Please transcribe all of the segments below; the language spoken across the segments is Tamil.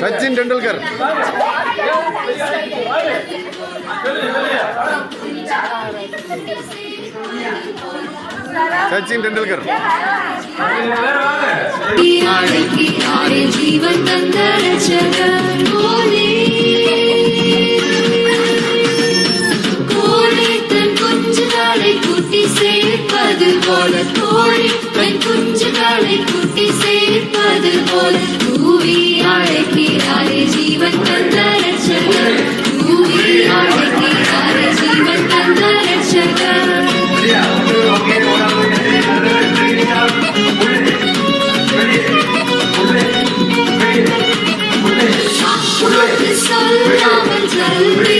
சச்சின் டெண்டுல்கர். சச்சின் டெண்டுல்கர். ஜீவன் தந்த ரச்சகர் போலே போல கோழி பெண் குஞ்சுகளை குட்டி சேர்ப்பது போல தூவி அழைக்கிறாரே ஜீவன் தந்த ரட்சகர் தூவி அழைக்கிறாரே ஜீவன் தந்த ரட்சகர் சொல்லாமல் சொல்லி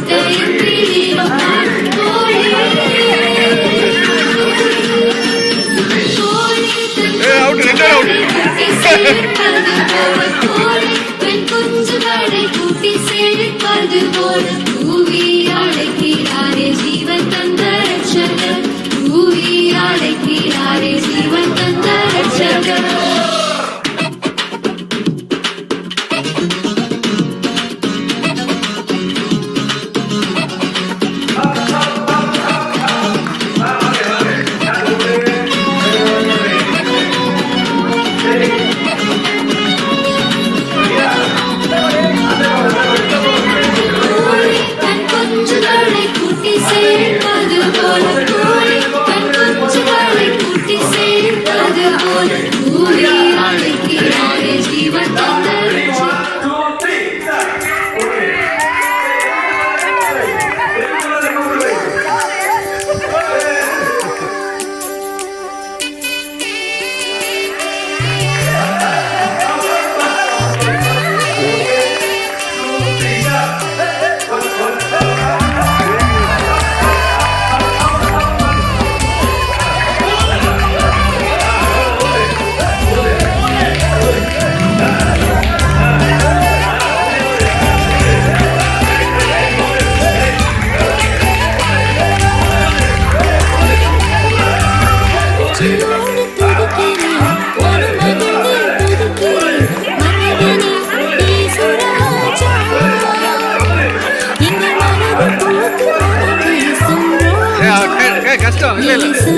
Oh,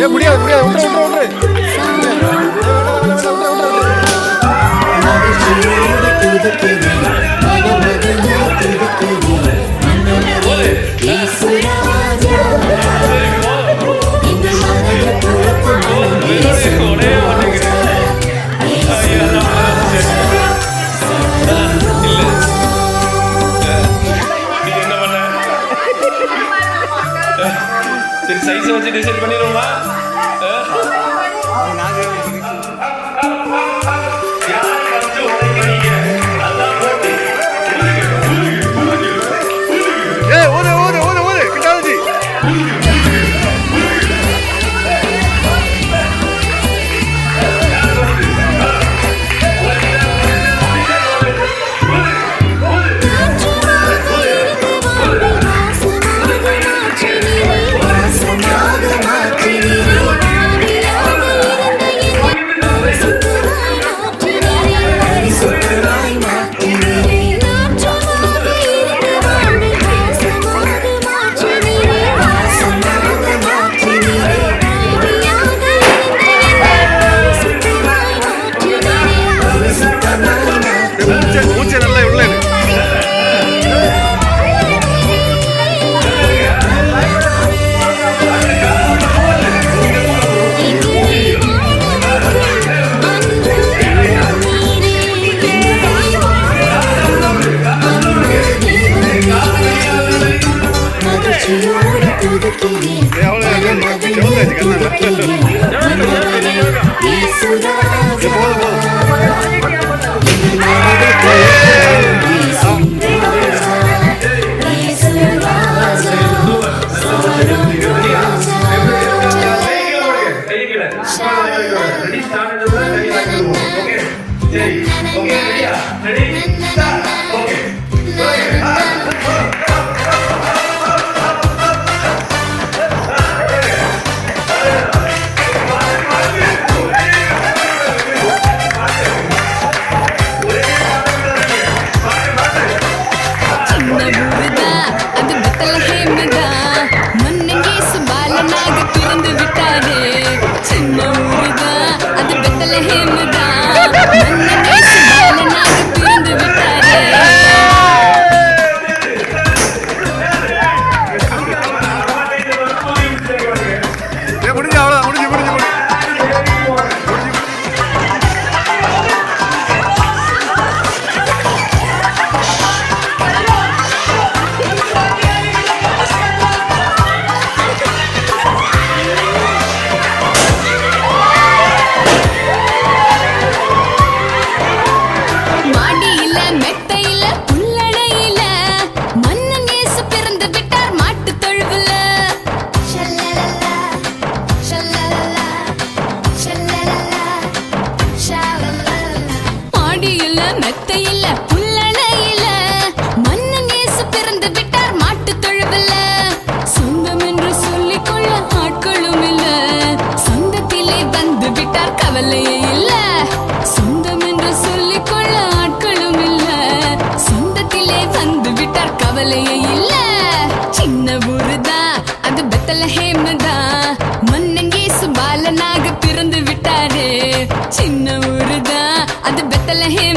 ஏ முடியாது முடியாது விட்ரு விட்ரு விட்ரு சரி சைஸ் வச்சு டிசைட் பண்ணிடுவோமா? i feeling him.